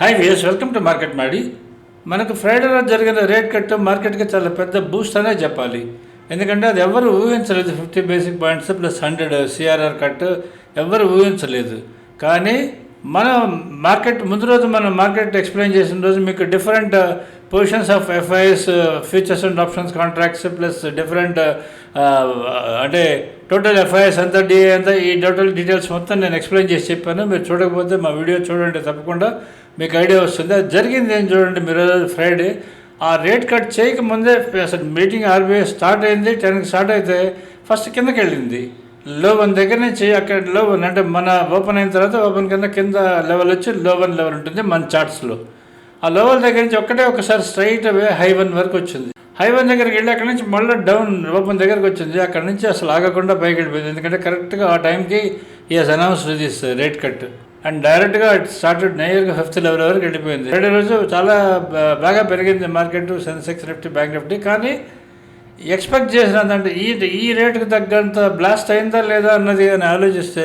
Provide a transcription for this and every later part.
Hi వియస్ welcome to market మాడి మనకు ఫ్రైడే రోజు జరిగిన రేట్ కట్ మార్కెట్కి చాలా పెద్ద బూస్ట్ అనే చెప్పాలి. ఎందుకంటే అది ఎవరు ఊహించలేదు. Fifty basic points plus hundred CRR cut ఎవరు ఊహించలేదు. కానీ మన మార్కెట్ ముందు రోజు మనం మార్కెట్ ఎక్స్ప్లెయిన్ చేసిన రోజు మీకు different positions of FIs futures and options contracts plus different అంటే టోటల్ ఎఫ్ఐఎస్ అంతా డిఏ అంతా ఈ టోటల్ డీటెయిల్స్ మొత్తం నేను ఎక్స్ప్లెయిన్ చేసి చెప్పాను. మీరు చూడకపోతే మా వీడియో చూడండి తప్పకుండా. మీకు ఐడియా వస్తుంది. అది జరిగింది ఏం చూడండి మీరు ఫ్రైడే ఆ రేట్ కట్ చేయకముందే అసలు మీటింగ్ ఆర్బీఐ స్టార్ట్ అయింది. టెన్కి స్టార్ట్ అయితే ఫస్ట్ కిందకి వెళ్ళింది. లో వన్ దగ్గర నుంచి అక్కడ లో వన్ అంటే మన ఓపెన్ అయిన తర్వాత ఓపెన్ కింద కింద లెవెల్ వచ్చి లో వన్ లెవెల్ ఉంటుంది మన చార్ట్స్లో ఆ లోవల్ దగ్గర నుంచి ఒక్కటే ఒకసారి స్ట్రైట్ అవే హై వన్ వరకు వచ్చింది. హై వన్ దగ్గరికి వెళ్ళి అక్కడ నుంచి మళ్ళీ డౌన్ ఓపెన్ దగ్గరకు వచ్చింది. అక్కడ నుంచి అసలు ఆగకుండా పైకి వెళ్ళిపోయింది. ఎందుకంటే కరెక్ట్గా ఆ టైంకి ఈ announce this rate cut and డైరెక్ట్గా ఇట్ స్టార్టెడ్ నేయర్గా ఫిఫ్త్ లెవెల్ వరకు వెళ్ళిపోయింది. రెండో రోజు చాలా uh, బాగా పెరిగింది market Sensex Nifty bank Nifty కానీ ఎక్స్పెక్ట్ చేసినందంటే ఈ ఈ రేటుకు తగ్గంత బ్లాస్ట్ అయిందా లేదా అన్నది అని ఆలోచిస్తే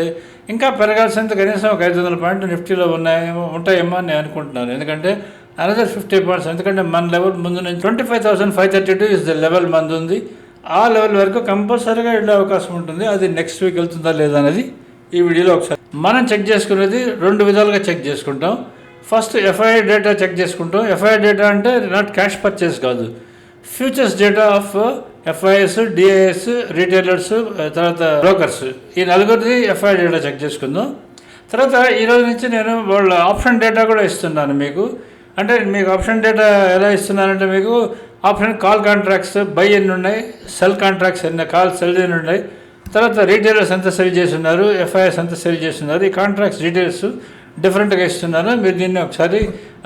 ఇంకా పెరగాల్సినంత కనీసం ఒక ఐదు వందల పాయింట్లు నిఫ్టీలో ఉన్నాయేమో ఉంటాయేమో అని నేను అనుకుంటున్నాను. ఎందుకంటే అనదర్ ఫిఫ్టీ పాయింట్స్ ఎందుకంటే మన లెవెల్ ముందు నుంచి twenty five thousand five thirty two is the level మంది ఉంది ఆ లెవెల్ వరకు కంపల్సరీగా వెళ్ళే అవకాశం ఉంటుంది. అది నెక్స్ట్ వీక్ వెళ్తుందా లేదా అనేది ఈ వీడియోలో ఒకసారి మనం చెక్ చేసుకునేది రెండు విధాలుగా చెక్ చేసుకుంటాం. ఫస్ట్ ఎఫ్ఐఐ డేటా చెక్ చేసుకుంటాం. ఎఫ్ఐఐ డేటా అంటే నాట్ క్యాష్ పర్చేస్ కాదు. Futures data of FIs DIs retailers తర్వాత బ్రోకర్స్ ఈ నలుగురిది ఎఫ్ఐ డేటా చెక్ చేసుకుందాం. తర్వాత ఈ రోజు నుంచి నేను వాళ్ళ ఆప్షన్ డేటా కూడా ఇస్తున్నాను మీకు. అంటే మీకు ఆప్షన్ డేటా ఎలా ఇస్తున్నారంటే మీకు ఆప్షన్ కాల్ కాంట్రాక్ట్స్ బై ఎన్ని ఉన్నాయి సెల్ కాంట్రాక్ట్స్ ఎన్ని కాల్ సెల్ ఎన్ని ఉన్నాయి. తర్వాత రీటైలర్స్ ఎంత సెల్ చేస్తున్నారు ఎఫ్ఐఆర్స్ ఎంత సెల్ చేస్తున్నారు ఈ కాంట్రాక్ట్స్ డీటెయిల్స్ డిఫరెంట్గా ఇస్తున్నాను. మీరు దీన్ని ఒకసారి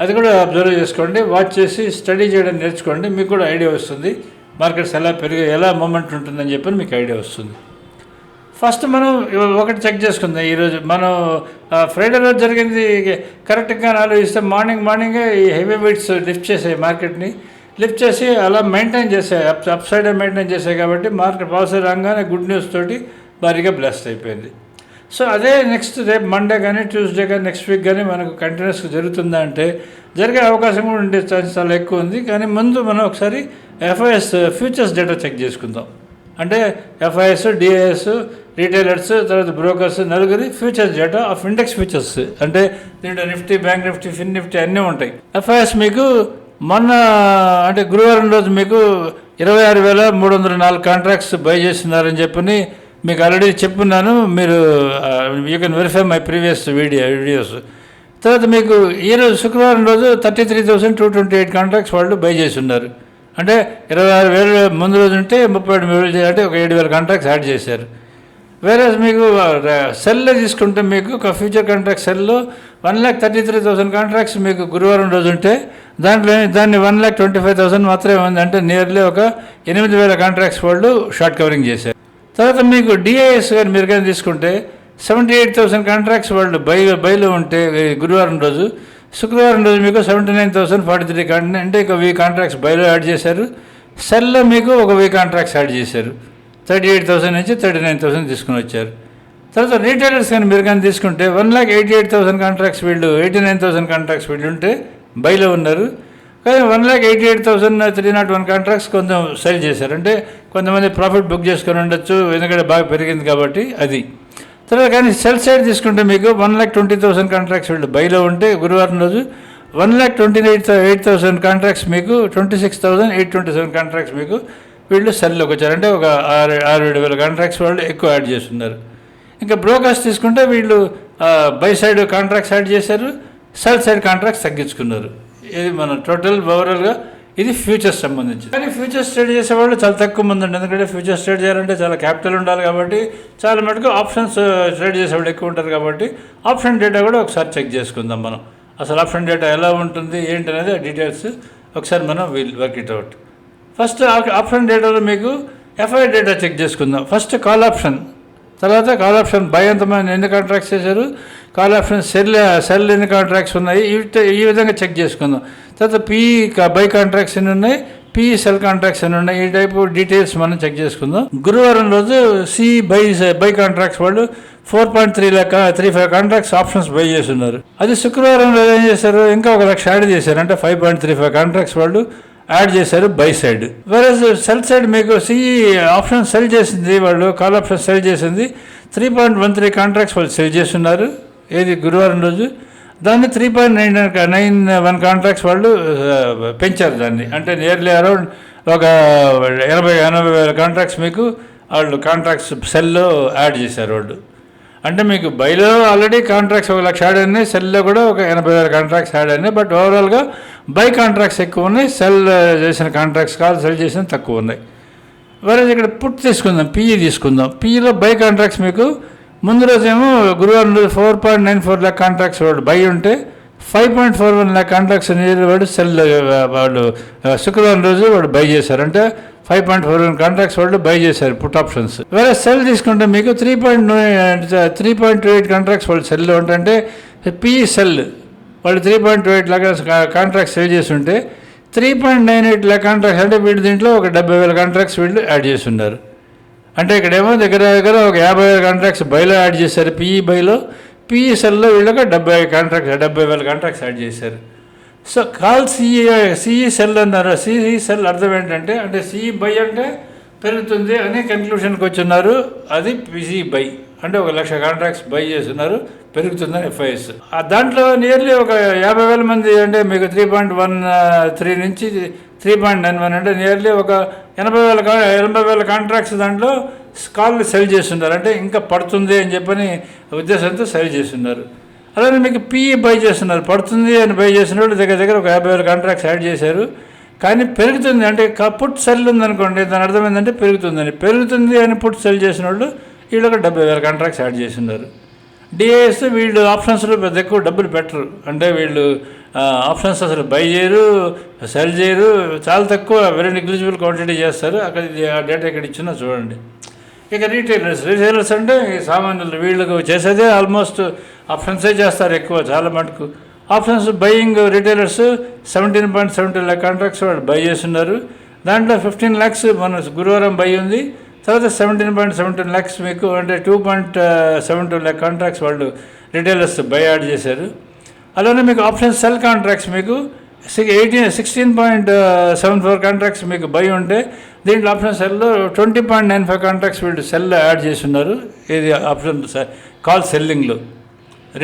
అది కూడా అబ్జర్వ్ చేసుకోండి వాచ్ చేసి స్టడీ చేయడం నేర్చుకోండి మీకు కూడా ఐడియా వస్తుంది. మార్కెట్స్ ఎలా పెరిగి ఎలా మూమెంట్ ఉంటుందని చెప్పి మీకు ఐడియా వస్తుంది. ఫస్ట్ మనం ఒకటి చెక్ చేసుకుందాం ఈరోజు. మనం ఫ్రైడే రోజు జరిగింది కరెక్ట్గా ఆలోచిస్తే మార్నింగ్ మార్నింగే ఈ హెవీ వెయిట్స్ లిఫ్ట్ చేసాయి మార్కెట్ని. లిఫ్ట్ చేసి అలా మెయింటైన్ చేసాయి. అప్ అప్ సైడ్ మెయింటైన్ చేసాయి కాబట్టి మార్కెట్ పాలసీ రాగానే గుడ్ న్యూస్ తోటి భారీగా బ్లెస్ అయిపోయింది. సో అదే నెక్స్ట్ రేపు మండే కానీ ట్యూస్డే కానీ నెక్స్ట్ వీక్ కానీ మనకు కంటిన్యూస్గా జరుగుతుందా అంటే జరిగే అవకాశం కూడా ఉండే ఛాన్స్ చాలా ఎక్కువ ఉంది. కానీ ముందు మనం ఒకసారి ఎఫ్ఐఎస్ ఫ్యూచర్స్ డేటా చెక్ చేసుకుందాం. అంటే ఎఫ్ఐఎస్ డిఐఎస్ రీటైలర్స్ తర్వాత బ్రోకర్స్ నలుగురి futures data of index futures. అంటే దీంట్లో Nifty bank Nifty fin Nifty అన్నీ ఉంటాయి. ఎఫ్ఐఎస్ మీకు మొన్న అంటే గురువారం రోజు మీకు ఇరవై ఆరు వేల మూడు వందల నాలుగు కాంట్రాక్ట్స్ బై చేస్తున్నారని చెప్పని మీకు ఆల్రెడీ చెప్పున్నాను. మీరు you can verify my previous video videos తర్వాత మీకు ఈరోజు శుక్రవారం రోజు thirty three thousand two twenty eight contracts వాళ్ళు బై చేసి ఉన్నారు అంటే ఇరవై ఆరు వేలు ముందు రోజు ఉంటే ముప్పై ఏడు వేలు అంటే ఒక ఏడు వేల కాంట్రాక్ట్స్ యాడ్ చేశారు. వేరే మీకు uh, సెల్లో తీసుకుంటే మీకు ఒక ఫ్యూచర్ కాంట్రాక్ట్ సెల్లో one lakh thirty three thousand contracts మీకు గురువారం రోజు ఉంటే దాంట్లో దాన్ని one lakh twenty five thousand మాత్రమే ఉంది. అంటే నియర్లీ ఒక ఎనిమిది వేల కాంట్రాక్ట్స్ వాళ్ళు షార్ట్ కవరింగ్ చేశారు. తర్వాత మీకు డిఐఎస్ గారు మీరు కానీ తీసుకుంటే సెవెంటీ ఎయిట్ థౌసండ్ కాంట్రాక్ట్స్ వాళ్ళు బై బైలో ఉంటే గురువారం రోజు శుక్రవారం రోజు మీకు seventy nine thousand forty three contra అంటే ఇక వీ కాంట్రాక్ట్స్ బైలో యాడ్ చేశారు సెల్లో మీకు ఒక వీ కాంట్రాక్ట్స్ యాడ్ చేశారు. థర్టీ ఎయిట్ థౌసండ్ నుంచి థర్టీ నైన్ థౌసండ్ తీసుకుని వచ్చారు. తర్వాత రీటైలర్స్ కానీ మీరు కానీ తీసుకుంటే one lakh eighty eight thousand contracts వీళ్ళు ఎయిటీ నైన్ థౌసండ్ కాంట్రాక్ట్స్ వీళ్ళు ఉంటే బైలో ఉన్నారు. కానీ one lakh eighty eight thousand three not one contracts కొంచెం సెల్ చేశారు. అంటే కొంతమంది ప్రాఫిట్ బుక్ చేసుకొని ఉండొచ్చు ఎందుకంటే బాగా పెరిగింది కాబట్టి అది. తర్వాత కానీ సెల్ సైడ్ తీసుకుంటే మీకు one lakh twenty thousand contracts వీళ్ళు బైలో ఉంటే గురువారం రోజు one lakh twenty eight eight thousand contracts మీకు twenty six thousand eight twenty seven contracts మీకు వీళ్ళు సెల్లోకి వచ్చారు అంటే ఒక ఆరు ఆరు ఏడు వేల కాంట్రాక్ట్స్ వాళ్ళు ఎక్కువ యాడ్ చేస్తున్నారు. ఇంకా బ్రోకర్స్ తీసుకుంటే వీళ్ళు బై సైడ్ కాంట్రాక్ట్స్ యాడ్ చేశారు సెల్ సైడ్ కాంట్రాక్ట్స్ తగ్గించుకున్నారు. ఇది మన టోటల్ ఓవరాల్గా ఇది ఫ్యూచర్స్ సంబంధించి కానీ ఫ్యూచర్స్ ట్రేడ్ చేసేవాళ్ళు చాలా తక్కువ మంది ఉండి. ఎందుకంటే ఫ్యూచర్స్ ట్రేడ్ చేయాలంటే చాలా క్యాపిటల్ ఉండాలి కాబట్టి చాలా మటుకు ఆప్షన్స్ ట్రేడ్ చేసేవాళ్ళు ఎక్కువ ఉంటారు కాబట్టి ఆప్షన్ డేటా కూడా ఒకసారి చెక్ చేసుకుందాం మనం. అసలు ఆప్షన్ డేటా ఎలా ఉంటుంది ఏంటి అనేది ఆ డీటెయిల్స్ ఒకసారి మనం will work it out first option డేటాలో మీకు ఎఫ్ఐ డేటా చెక్ చేసుకుందాం. ఫస్ట్ కాల్ ఆప్షన్ తర్వాత కాల్ ఆప్షన్ బై ఎంతమంది ఎన్ని కాంట్రాక్ట్స్ చేశారు? కాల్ ఆప్షన్ సెల్ సెల్ ఎన్ని కాంట్రాక్ట్స్ ఉన్నాయి? ఈ ఈ విధంగా చెక్ చేసుకుందాం. తర్వాత పి బై కాంట్రాక్ట్స్ ఎన్ని ఉన్నాయి? పిఈ సెల్ కాంట్రాక్ట్స్ అని ఉన్నాయి? ఈ టైపు డీటెయిల్స్ మనం చెక్ చేసుకుందాం. గురువారం రోజు సి బై బై కాంట్రాక్ట్స్ వాళ్ళు ఫోర్ పాయింట్ త్రీ లెక్క three five contracts options buy చేస్తున్నారు. అది శుక్రవారం రోజు ఏం చేశారు? ఇంకా ఒక లక్ష యాడ్ చేశారు. అంటే five point three five contracts వాళ్ళు యాడ్ చేశారు buy side. Versus sell side మీకు సిఈ ఆప్షన్ సెల్ చేసింది వాళ్ళు కాల్ ఆప్షన్ సెల్ చేసింది. Three point one three contracts వాళ్ళు సెల్ చేస్తున్నారు. ఏది గురువారం రోజు. దాన్ని three point nine nine one contracts వాళ్ళు uh, పెంచారు దాన్ని. అంటే నియర్లీ అరౌండ్ ఒక ఎనభై ఎనభై వేల కాంట్రాక్ట్స్ మీకు వాళ్ళు కాంట్రాక్ట్స్ సెల్లో యాడ్ చేశారు వాళ్ళు. అంటే మీకు బైలో ఆల్రెడీ కాంట్రాక్ట్స్ ఒక లక్ష యాడ్ అయినాయి సెల్లో కూడా ఒక ఎనభై వేల కాంట్రాక్ట్స్ యాడ్ అయినాయి బట్ ఓవరాల్గా బై కాంట్రాక్ట్స్ ఎక్కువ ఉన్నాయి సెల్ చేసిన కాంట్రాక్ట్స్ కాల్ సెల్ చేసిన తక్కువ ఉన్నాయి. వేరే ఇక్కడ పుట్ తీసుకుందాం పిఈ తీసుకుందాం. పిఈలో బై కాంట్రాక్ట్స్ మీకు ముందు రోజేమో గురువారం రోజు four point nine four lakh contracts వాడు బై ఉంటే five point four one lakh contracts అనేది వాడు సెల్ వాళ్ళు శుక్రవారం రోజు వాడు బై చేశారు. అంటే ఫైవ్ పాయింట్ ఫోర్ కాంట్రాక్ట్స్ వాళ్ళు బై చేశారు పుట్ ఆప్షన్స్ వేరే సెల్ తీసుకుంటే మీకు three point three point two eight contracts వాళ్ళు సెల్ ఉంటే పిఈ సెల్ వాళ్ళు త్రీ పాయింట్ టూ ఎయిట్ లాగా కాంట్రాక్ట్ సెల్ చేసి ఉంటే three point nine eight lakh contracts అంటే వీటి దీంట్లో ఒక డెబ్బై వేల కాంట్రాక్ట్స్ వీళ్ళు యాడ్ చేస్తున్నారు. అంటే ఇక్కడేమో దగ్గర దగ్గర ఒక యాభై వేల కాంట్రాక్ట్స్ బైలో యాడ్ చేశారు పిఈ బైలో పిఈఎస్ఎల్లో వీళ్ళకి డెబ్బై కాంట్రాక్ట్స్ డెబ్బై వేల కాంట్రాక్ట్స్ యాడ్ చేశారు. So call CE CE sell అన్నారు. సిఈ సెల్ అర్థం ఏంటంటే అంటే సిఈ బై అంటే పెరుగుతుంది అని కన్క్లూషన్కి వచ్చున్నారు అది పిసి బై. అంటే ఒక లక్ష కాంట్రాక్ట్స్ బై చేస్తున్నారు. పెరుగుతుందని ఎఫ్ఐఎస్ దాంట్లో నియర్లీ ఒక యాభై వేల మంది అంటే మీకు త్రీ పాయింట్ వన్ త్రీ నుంచి త్రీ పాయింట్ నైన్ వన్ అంటే నియర్లీ ఒక ఎనభై వేల కా- ఎనభై వేల కాంట్రాక్ట్స్ దాంట్లో కాల్ సెల్ చేస్తున్నారు. అంటే ఇంకా పడుతుంది అని చెప్పని ఉద్దేశంతో సెల్ చేస్తున్నారు. అలానే మీకు పిఈ బై చేస్తున్నారు. పడుతుంది అని బై చేసిన వాళ్ళు దగ్గర దగ్గర ఒక యాభై వేల కాంట్రాక్ట్స్ యాడ్ చేశారు. కానీ పెరుగుతుంది. అంటే పుట్ సెల్ ఉందనుకోండి దాని అర్థం ఏంటంటే పెరుగుతుందని. పెరుగుతుంది అని పుట్ సెల్ చేసిన వాళ్ళు వీళ్ళు ఒక డెబ్బై వేల కాంట్రాక్ట్స్ యాడ్ చేస్తున్నారు. డిఏఎస్ వీళ్ళు ఆప్షన్స్లో పెద్ద ఎక్కువ డబ్బులు పెట్టరు. అంటే వీళ్ళు ఆప్షన్స్ అసలు బై చేయరు సెల్ చేయరు. చాలా తక్కువ వెరీ నెగ్లిజిబుల్ క్వాంటిటీ చేస్తారు. అక్కడ ఇది ఆ డేటా ఇక్కడ ఇచ్చినా చూడండి. ఇక రీటైలర్స్ రీటైలర్స్ అంటే ఈ సామాన్యులు వీళ్ళకు చేసేదే ఆల్మోస్ట్ ఆప్షన్సే చేస్తారు ఎక్కువ చాలా మటుకు. Options buying retailers seventeen point seventeen lakh contracts వాళ్ళు బై చేస్తున్నారు. దాంట్లో ఫిఫ్టీన్ ల్యాక్స్ మన గురువారం బై ఉంది. తర్వాత సెవెంటీన్ పాయింట్ సెవెంటీన్ ల్యాక్స్ మీకు అంటే two point seven two lakh contracts వాళ్ళు రిటైలర్స్ బై యాడ్ చేశారు. అలానే మీకు ఆప్షన్ సెల్ కాంట్రాక్ట్స్ మీకు eighteen sixteen point seven four contracts మీకు బై ఉంటే దీంట్లో ఆప్షన్ సెల్లో twenty point nine five contracts వీళ్ళు సెల్ యాడ్ చేస్తున్నారు ఇది ఆప్షన్ కాల్ సెల్లింగ్లో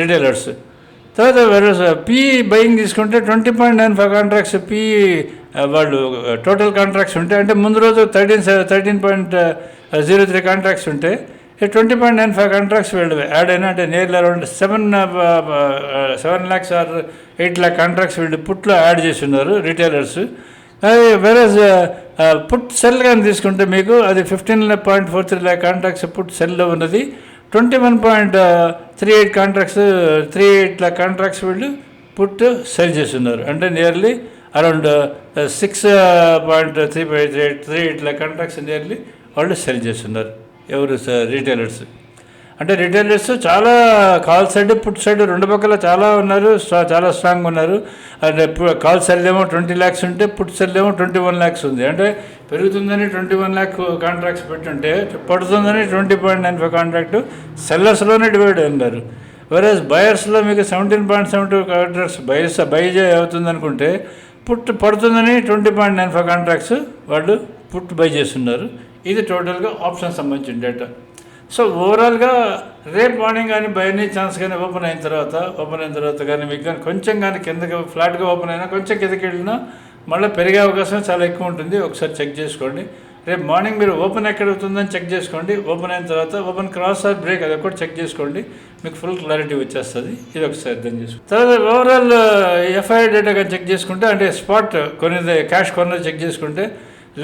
రిటైలర్స్. తర్వాత పీ బయింగ్ తీసుకుంటే twenty point nine five contracts P వాళ్ళు టోటల్ కాంట్రాక్ట్స్ ఉంటాయి. అంటే ముందు రోజు thirteen thirteen point zero three contracts ఉంటే twenty point nine five contracts వీళ్ళు యాడ్ అయినా అంటే nearly around seven seven lakhs or eight lakh contracts వీళ్ళు పుట్లో యాడ్ చేసి ఉన్నారు అది వెరస్ పుట్ సెల్ కానీ తీసుకుంటే మీకు అది fifteen point four three lakh contracts put సెల్లో ఉన్నది. Twenty one point three eight contracts three eight lakh contracts వీళ్ళు పుట్ సెల్ చేస్తున్నారు. అంటే nearly around six point three five three eight three eight lakh contracts nearly వాళ్ళు sell చేస్తున్నారు. ఎవరు uh, retailers అంటే retailers చాలా కాల్ సైడ్ పుట్ సైడ్ రెండు పక్కల చాలా ఉన్నారు. చాలా స్ట్రాంగ్ ఉన్నారు. అంటే కాల్ సైడ్ ఏమో ట్వంటీ ల్యాక్స్ ఉంటే పుట్ సైడ్ ఏమో ట్వంటీ వన్ ల్యాక్స్ ఉంది. అంటే పెరుగుతుందని ట్వంటీ వన్ ల్యాక్ కాంట్రాక్ట్స్ పెట్టుంటే పడుతుందని twenty point nine five contract సెల్లర్స్లోనే divide అన్నారు వేరే బయర్స్లో మీకు seventeen point seven two contracts buyers buy అవుతుంది అనుకుంటే పుట్ పడుతుందని twenty point nine five contracts వాళ్ళు పుట్ బై చేస్తున్నారు. ఇది టోటల్గా ఆప్షన్ సంబంధించిన డేటా సో ఓవరాల్గా రేపు మార్నింగ్ కానీ బై ఎనీ ఛాన్స్ కానీ ఓపెన్ అయిన తర్వాత ఓపెన్ అయిన తర్వాత కానీ మీకు కానీ కొంచెం కానీ కిందకి ఫ్లాట్గా ఓపెన్ అయినా కొంచెం కిందకి వెళ్ళినా మళ్ళీ పెరిగే అవకాశం చాలా ఎక్కువ ఉంటుంది. ఒకసారి చెక్ చేసుకోండి. రేపు మార్నింగ్ మీరు ఓపెన్ ఎక్కడ అవుతుందని చెక్ చేసుకోండి. ఓపెన్ అయిన తర్వాత ఓపెన్ క్రాస్ ఆర్ బ్రేక్ అది ఒకటి చెక్ చేసుకోండి. మీకు ఫుల్ క్లారిటీ వచ్చేస్తుంది. ఇది ఒకసారి అర్థం చేసుకోండి. తర్వాత ఓవరాల్ ఎఫ్ఐఆర్ డేటా కానీ చెక్ చేసుకుంటే అంటే స్పాట్ కొనేది క్యాష్ కొన్నది చెక్ చేసుకుంటే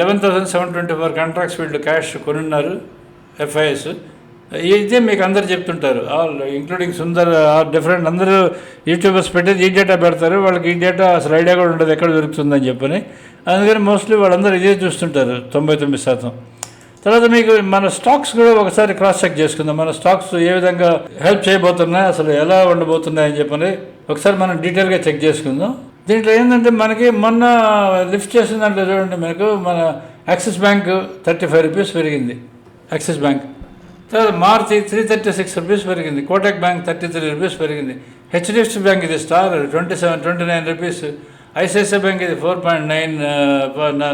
eleven thousand seven twenty four contracts వీళ్ళు క్యాష్ కొనున్నారు ఎఫ్ఐఎస్. ఇదే మీకు అందరు చెప్తుంటారు. All including Sundar or different అందరూ యూట్యూబర్స్ పెట్టేది ఈ డేటా పెడతారు. వాళ్ళకి ఈ డేటా అసలు ఐడియా కూడా ఉండదు ఎక్కడ దొరుకుతుందని చెప్పని. అందుకని మోస్ట్లీ వాళ్ళందరూ ఇదే చూస్తుంటారు తొంభై తొమ్మిది శాతం. తర్వాత మీకు మన స్టాక్స్ కూడా ఒకసారి క్రాస్ చెక్ చేసుకుందాం. మన స్టాక్స్ ఏ విధంగా హెల్ప్ చేయబోతున్నాయి అసలు ఎలా ఉండబోతున్నాయని చెప్పని ఒకసారి మనం డీటెయిల్గా చెక్ చేసుకుందాం. దీంట్లో ఏంటంటే మనకి మొన్న లిఫ్ట్ చేసిన దాంట్లో చూడండి మనకు మన Axis bank thirty five rupees పెరిగింది. యాక్సిస్ బ్యాంక్ తర్వాత Maruti three thirty six rupees పెరిగింది. Kotak bank thirty three rupees పెరిగింది హెచ్డిఎఫ్సి బ్యాంక్ ఇది star twenty seven twenty nine rupees ICICI bank ఇది ఫోర్ పాయింట్ నైన్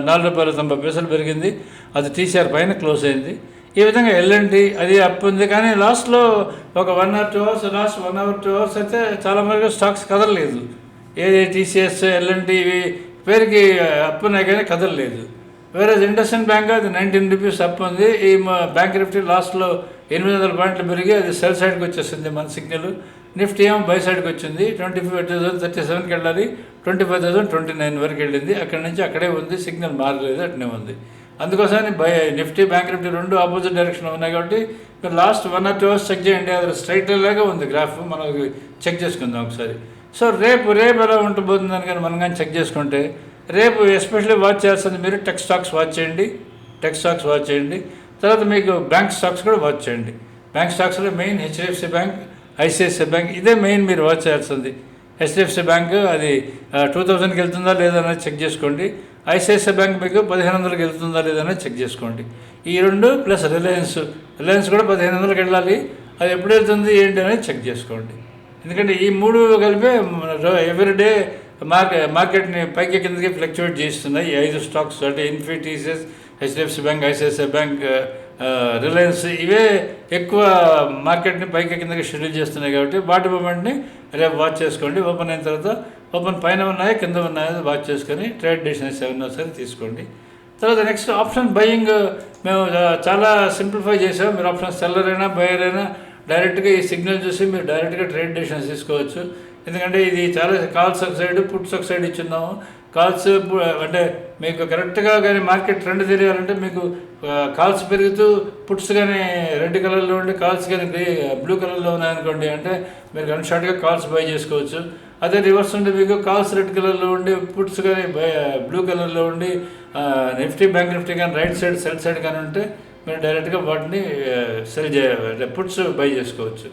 నాలుగు రూపాయల తొంభై పైసలు పెరిగింది. అది టీసీఆర్ పైన క్లోజ్ అయింది. ఈ విధంగా ఎల్ఎన్టీ అది అప్ ఉంది. కానీ లాస్ట్లో ఒక one hour two hours last one hour two hours అయితే చాలా మంది స్టాక్స్ కదలలేదు. ఏది టీసీఎస్ ఎల్ఎన్టీ ఇవి పేరుకి uh, అప్ ఉన్నాయి కానీ కదలలేదు. వేరే ఇండస్ఇండ్ బ్యాంక్ అది నైన్టీన్ రూపీస్ అప్ ఉంది. ఈ బ్యాంక్ నిఫ్టీ లాస్ట్లో ఎనిమిది వందల పాయింట్లు పెరిగి అది సెల్ సైడ్కి వచ్చేసింది మన సిగ్నల్ నిఫ్టీ ఏమో బై సైడ్కి వచ్చింది. ట్వంటీ ఫైవ్ థౌసండ్ థర్టీ సెవెన్కి వెళ్ళాలి. Twenty five thousand twenty nine వరకు వెళ్ళింది. అక్కడి నుంచి అక్కడే ఉంది. సిగ్నల్ మారలేదు అట్నే ఉంది. అందుకోసమని బై నిఫ్టీ బ్యాంక్ నిఫ్టీ రెండు ఆపోజిట్ డైరెక్షన్ ఉన్నాయి కాబట్టి మీరు last one or two hours check చేయండి. అది స్ట్రైట్ లాగా ఉంది గ్రాఫ్ మనం చెక్ చేసుకుందాం ఒకసారి. సో రేపు రేపు ఎలా ఉంటుందని కానీ మనం కానీ చెక్ చేసుకుంటే రేపు ఎస్పెషల్లీ వాచ్ చేయాల్సింది మీరు టెక్ స్టాక్స్ వాచ్ చేయండి టెక్ స్టాక్స్ వాచ్ చేయండి. తర్వాత మీకు బ్యాంక్ స్టాక్స్ కూడా వాచ్ చేయండి. బ్యాంక్ స్టాక్స్లో main HDFC bank ICICI bank ఇదే మెయిన్ మీరు వాచ్ చేయాల్సింది. హెచ్డిఎఫ్సి బ్యాంక్ అది టూ థౌజండ్కి వెళ్తుందా లేదా అనేది చెక్ చేసుకోండి. ఐసిఐసిఐ బ్యాంక్ మీకు పదిహేను వందలకి వెళ్తుందా లేదా అనేది చెక్ చేసుకోండి. ఈ రెండు ప్లస్ రిలయన్స్ రిలయన్స్ కూడా పదిహేను వందలకి వెళ్ళాలి. అది ఎప్పుడు వెళ్తుంది ఏంటి అనేది చెక్ చేసుకోండి. ఎందుకంటే ఈ మూడు కలిపే ఎవ్రీడే మార్కెట్ మార్కెట్ని పైకి కిందకి ఫ్లక్చువేట్ చేస్తున్నాయి. ఐదు స్టాక్స్ అంటే ఇన్ఫిటీసెస్ HDFC bank ICICI bank Reliance ఇవే ఎక్కువ మార్కెట్ని పైకి కిందకి షెడ్యూల్ చేస్తున్నాయి కాబట్టి వాటి మూమెంట్ని రేపు వాచ్ చేసుకోండి. ఓపెన్ అయిన తర్వాత ఓపెన్ పైన ఉన్నాయా కింద ఉన్నాయా వాచ్ చేసుకొని ట్రేడ్ డెసిషన్స్ ఏమన్నా సరే తీసుకోండి. తర్వాత నెక్స్ట్ ఆప్షన్ బయింగ్ మేము చాలా సింప్లిఫై చేసాం. మీరు ఆప్షన్ సెల్లర్ అయినా బయర్ అయినా డైరెక్ట్గా ఈ సిగ్నల్ చూసి మీరు డైరెక్ట్గా ట్రేడ్ డెసిషన్స్ తీసుకోవచ్చు. ఎందుకంటే ఇది చాలా కాల్స్ ఒక సైడ్ పుట్స్ ఒక సైడ్ ఇచ్చున్నాము. కాల్స్ అంటే మీకు కరెక్ట్గా కానీ మార్కెట్ ట్రెండ్ తెలియాలంటే మీకు కాల్స్ పెరుగుతూ పుట్స్ కానీ రెడ్ కలర్లో ఉండి కాల్స్ కానీ గ్రే బ్లూ కలర్లో ఉన్నాయనుకోండి అంటే మీరు గన్ షార్ట్గా కాల్స్ బై చేసుకోవచ్చు. అదే రివర్స్ ఉంటే మీకు కాల్స్ రెడ్ కలర్లో ఉండి పుట్స్ కానీ బై బ్లూ కలర్లో ఉండి నిఫ్టీ బ్యాంక్ నిఫ్టీ కానీ రైట్ సైడ్ సెల్ సైడ్ కానీ ఉంటే మీరు డైరెక్ట్గా వాటిని సెల్ చే పుట్స్ బై చేసుకోవచ్చు.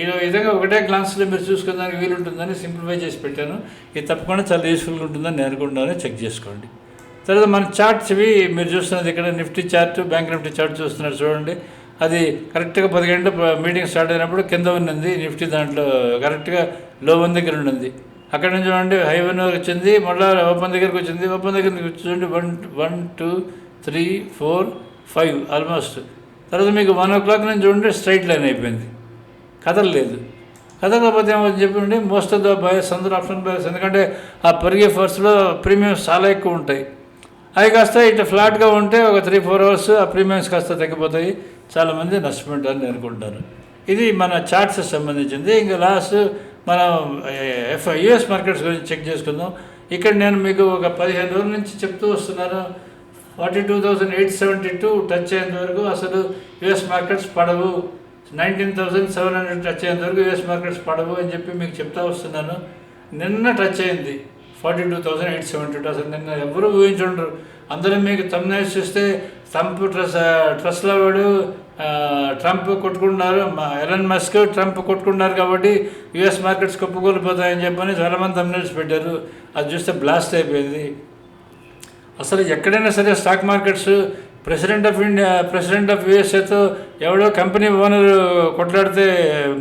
ఈ విధంగా ఒకటే గ్లాన్స్లో మీరు చూసుకున్నానికి వీలుంటుందని సింప్లిఫై చేసి పెట్టాను. ఇది తప్పకుండా చాలా యూస్ఫుల్గా ఉంటుందని నేను చెక్ చేసుకోండి. తర్వాత మన చార్ట్స్ ఇవి మీరు చూస్తున్నది ఇక్కడ Nifty chart bank Nifty chart చూస్తున్నారు చూడండి. అది కరెక్ట్గా పది గంటల మీటింగ్ స్టార్ట్ అయినప్పుడు కింద ఉన్నది నిఫ్టీ దాంట్లో. కరెక్ట్గా లో వన్ దగ్గర ఉన్నది. అక్కడ నుంచి చూడండి హై వన్ వచ్చింది మళ్ళీ ఓపెన్ దగ్గరికి వచ్చింది. ఓపెన్ దగ్గరికి చూడండి one one two three four five almost తర్వాత మీకు వన్ ఓ క్లాక్ నుంచి చూడండి స్ట్రైట్ లైన్ అయిపోయింది. కదలలేదు కదలకపోతే ఏమవుతుంది చెప్పండి మోస్ట్ ఆఫ్ ద బయస్ అందరూ ఆప్షన్ బయస్ ఎందుకంటే ఆ పెరిగే ఫోర్స్లో ప్రీమియమ్స్ చాలా ఎక్కువ ఉంటాయి. అవి కాస్త ఇట్లా ఫ్లాట్గా ఉంటే ఒక త్రీ ఫోర్ అవర్స్ ఆ ప్రీమియమ్స్ కాస్త తగ్గిపోతాయి. చాలామంది నష్టపోయింటారని అనుకుంటారు. ఇది మన చార్ట్స్ సంబంధించింది. ఇంకా లాస్ట్ మనం ఎఫ్ యుఎస్ మార్కెట్స్ గురించి చెక్ చేసుకుందాం. ఇక్కడ నేను మీకు ఒక పదిహేను రోజుల నుంచి చెప్తూ వస్తున్నాను. Forty two thousand eight seventy two touch అయ్యేంత వరకు అసలు యుఎస్ మార్కెట్స్ పడవు. Nineteen thousand seven hundred touch అయ్యేంత వరకు యుఎస్ మార్కెట్స్ పడవు అని చెప్పి మీకు చెప్తా వస్తున్నాను. నిన్న టచ్ అయింది forty two thousand eight seventy two. అసలు నిన్న ఎవరు ఊహించుండరు? అందరూ మీకు తమ్నైజ్ చూస్తే ట్రంప్ ట్రస్ ట్రస్లో వాడు ట్రంప్ కొట్టుకుంటున్నారు. మా- ఎలన్ మస్క్ ట్రంప్ కొట్టుకుంటున్నారు కాబట్టి యుఎస్ మార్కెట్స్ కుప్పకూలిపోతాయని చెప్పని చాలామంది తమ్నైల్స్ పెట్టారు. అది చూస్తే బ్లాస్ట్ అయిపోయింది. అసలు ఎక్కడైనా సరే stock markets president of India president of యూఎస్ఏతో ఎవడో కంపెనీ ఓనర్ కొట్లాడితే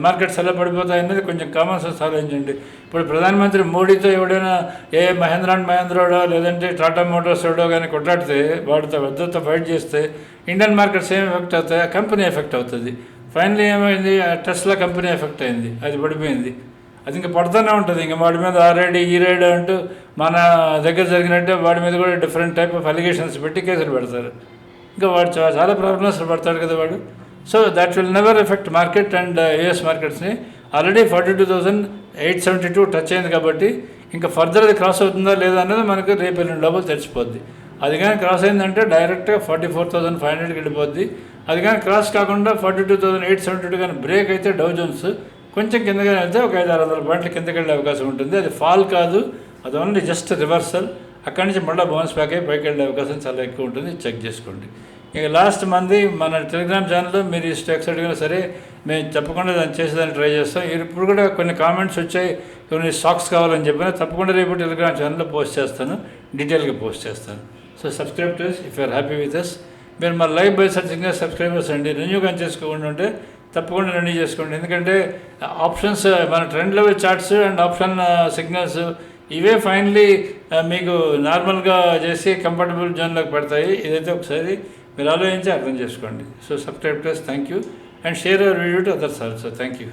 మార్కెట్స్ ఎలా పడిపోతాయనేది కొంచెం కామన్ సెన్స్ ఆలోచించండి. ఇప్పుడు ప్రధానమంత్రి మోడీతో ఎవడైనా ఏ మహేంద్ర అండ్ మహేంద్రోడో లేదంటే టాటా మోటార్స్ ఎవడో కానీ కొట్లాడితే వాడితో పెద్దతో ఫైట్ చేస్తే ఇండియన్ మార్కెట్స్ ఏం ఎఫెక్ట్ అవుతాయి? ఆ కంపెనీ ఎఫెక్ట్ అవుతుంది. ఫైనలీ ఏమైంది? టెస్లా కంపెనీ ఎఫెక్ట్ అయింది. అది పడిపోయింది. అది ఇంకా పడుతూనే ఉంటుంది. ఇంకా వాడి మీద ఆ రైడ్ ఈ రైడ్ అంటూ మన దగ్గర జరిగినట్టే వాడి మీద కూడా డిఫరెంట్ టైప్ ఆఫ్ అలిగేషన్స్ పెట్టి కేసులు పెడతారు. ఇంకా వాడు చాలా ప్రాబ్లమ్స్ పడతాడు కదా వాడు. So that will never effect market and US మార్కెట్స్ని already forty two thousand eight seventy two touch అయింది కాబట్టి ఇంకా ఫర్దర్ అది క్రాస్ అవుతుందా లేదా అనేది మనకు రేపు ఎల్లుండి లోపల తెలిసిపోద్ది. అది కానీ క్రాస్ అయిందంటే డైరెక్ట్గా ఫార్టీ ఫోర్ థౌసండ్ ఫైవ్ హండ్రెడ్కి వెళ్ళిపోద్ది. అది కానీ క్రాస్ కాకుండా forty two thousand eight seventy two కానీ బ్రేక్ అయితే డౌ జోన్స్ కొంచెం కిందకి వెళ్తే ఒక ఐదు ఆరు వందల పాయింట్లు కిందకి వెళ్ళే అవకాశం ఉంటుంది. అది ఫాల్ కాదు. అది ఓన్లీ జస్ట్ రివర్సల్ అక్కడి నుంచి మళ్ళీ బౌన్స్ బ్యాక్ అయ్యి పైకి వెళ్ళే అవకాశం చాలా ఎక్కువ ఉంటుంది. చెక్ చేసుకోండి. ఇక లాస్ట్ మంది మన టెలిగ్రామ్ ఛానల్లో మీరు ఈ స్టాక్స్ అడిగినా సరే మేము తప్పకుండా దాన్ని చేసేదాన్ని ట్రై చేస్తాం. ఇప్పుడు కూడా కొన్ని కామెంట్స్ వచ్చాయి. కొన్ని స్టాక్స్ కావాలని చెప్పిన తప్పకుండా రేపు టెలిగ్రామ్ ఛానల్లో పోస్ట్ చేస్తాను. డీటెయిల్గా పోస్ట్ చేస్తాను. So subscribe to if you're happy with us మీరు మా లైవ్ బై సర్చింగ్గా సబ్స్క్రైబర్స్ అండి. రెన్యూ కానీ చేసుకోకుండా ఉంటే తప్పకుండా రెన్యూ చేసుకోండి. ఎందుకంటే ఆప్షన్స్ మన trend level charts and option signals ఇవే ఫైనలీ మీకు నార్మల్గా చేసి కంఫర్టబుల్ జోన్లోకి పెడతాయి. ఇదైతే ఒకసారి మీరు ఆలోచించి అర్థం చేసుకోండి. So subscribe plus thank you and share our video to others also thank you